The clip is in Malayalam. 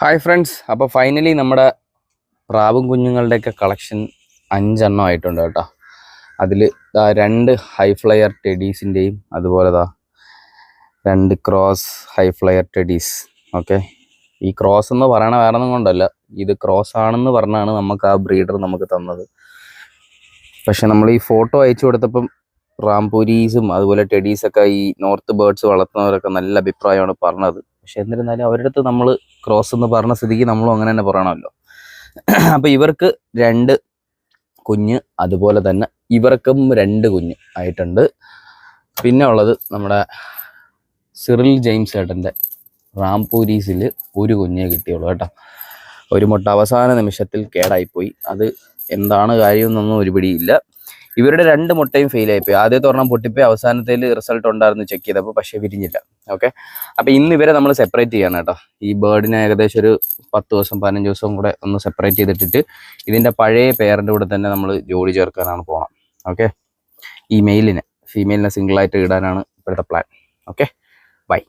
ഹായ് ഫ്രണ്ട്സ് അപ്പോൾ ഫൈനലി നമ്മുടെ പ്രാവും കുഞ്ഞുങ്ങളുടെയൊക്കെ കളക്ഷൻ അഞ്ചെണ്ണം ആയിട്ടുണ്ട് കേട്ടോ. അതിൽ രണ്ട് ഹൈ ഫ്ലയർ ടെഡീസിന്റെയും അതുപോലെ ദാ രണ്ട് cross high flyer teddies okay ഈ ക്രോസ് എന്ന് പറയണ വേറെ ഒന്നും കൊണ്ടല്ല. ഇത് ക്രോസ് ആണെന്ന് പറഞ്ഞാണ് നമുക്ക് ആ ബ്രീഡർ നമുക്ക് തന്നത്. പക്ഷെ നമ്മൾ ഈ ഫോട്ടോ അയച്ചു കൊടുത്തപ്പം റാംപൂരീസും അതുപോലെ ടെഡീസൊക്കെ ഈ നോർത്ത് ബേർഡ്സ് വളർത്തുന്നവരൊക്കെ നല്ല അഭിപ്രായമാണ് പറഞ്ഞത്. പക്ഷെ എന്നിരുന്നാലും അവരുടെ അടുത്ത് നമ്മൾ ക്രോസ് എന്ന് പറഞ്ഞ സ്ഥിതിക്ക് നമ്മളും അങ്ങനെ തന്നെ പറയണമല്ലോ. അപ്പോൾ ഇവർക്ക് രണ്ട് കുഞ്ഞ് അതുപോലെ തന്നെ ഇവർക്കും രണ്ട് കുഞ്ഞ് ആയിട്ടുണ്ട്. പിന്നെ ഉള്ളത് നമ്മുടെ സിറിൽ ജെയിംസ് ഏട്ടന്റെ റാംപൂരീസിൽ ഒരു കുഞ്ഞേ കിട്ടിയുള്ളൂ കേട്ടോ. ഒരു മുട്ട അവസാന നിമിഷത്തിൽ കേടായിപ്പോയി. അത് എന്താണ് കാര്യമെന്നൊന്നും ഒരു പിടിയില്ല. ഇവരുടെ രണ്ട് മുട്ടയും ഫെയിലായിപ്പോയി ആദ്യത്തെ ഒരെണ്ണം പൊട്ടിപ്പോയി. അവസാനത്തിൽ റിസൾട്ട് ഉണ്ടായിരുന്നു ചെക്ക് ചെയ്തപ്പോൾ പക്ഷേ വിരിഞ്ഞില്ല. ഓക്കെ അപ്പോൾ ഇന്ന് ഇവരെ നമ്മൾ സെപ്പറേറ്റ് ചെയ്യണം കേട്ടോ. ഈ ബേർഡിനെ ഏകദേശം ഒരു പത്ത് ദിവസം പതിനഞ്ച് ദിവസം കൂടെ ഒന്ന് സെപ്പറേറ്റ് ചെയ്തിട്ടിട്ട് ഇതിന്റെ പഴയ പേരന്റെ കൂടെ തന്നെ നമ്മൾ ജോഡി ചേർക്കാനാണ് പോകണം ഓക്കെ ഈ മെയിലിനെ ഫീമെയിലിനെ സിംഗിളായിട്ട് ഇടാനാണ് ഇപ്പോഴത്തെ പ്ലാൻ ഓക്കെ ബൈ